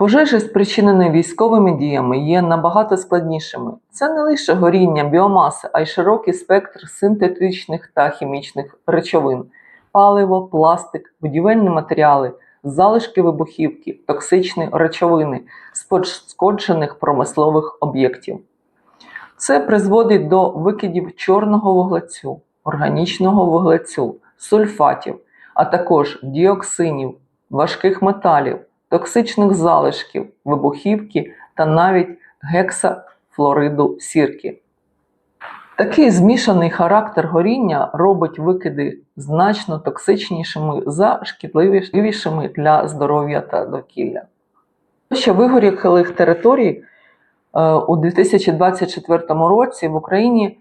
Пожежі, спричинені військовими діями, є набагато складнішими. Це не лише горіння біомаси, а й широкий спектр синтетичних та хімічних речовин, паливо, пластик, будівельні матеріали, залишки вибухівки, токсичні речовини з пошкоджених промислових об'єктів. Це призводить до викидів чорного вуглецю, органічного вуглецю, сульфатів, а також діоксинів, важких металів, токсичних залишків, вибухівки та навіть гексафлориду сірки. Такий змішаний характер горіння робить викиди значно токсичнішими за шкідливішими для здоров'я та довкілля. Площа вигорілих територій е, у 2024 році в Україні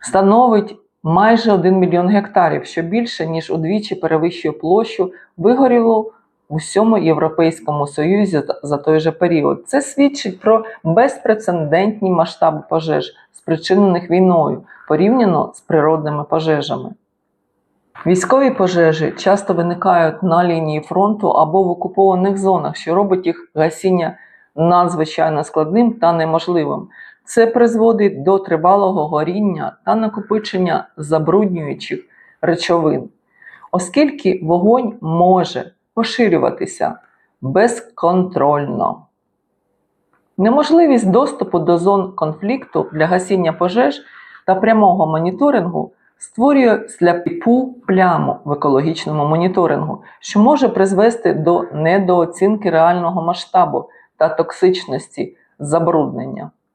становить майже 1 мільйон гектарів, що більше ніж удвічі перевищує площу вигорілу в усьому Європейському Союзі за- той же період. Це свідчить про безпрецедентні масштаби пожеж, спричинених війною, порівняно з природними пожежами. Військові пожежі часто виникають на лінії фронту або в окупованих зонах, що робить їх гасіння надзвичайно складним та неможливим. Це призводить до тривалого горіння та накопичення забруднюючих речовин, оскільки вогонь може поширюватися безконтрольно. Неможливість доступу до зон конфлікту для гасіння пожеж та прямого моніторингу створює сляпу пляму в екологічному моніторингу, що може призвести до недооцінки реального масштабу та токсичності забруднення.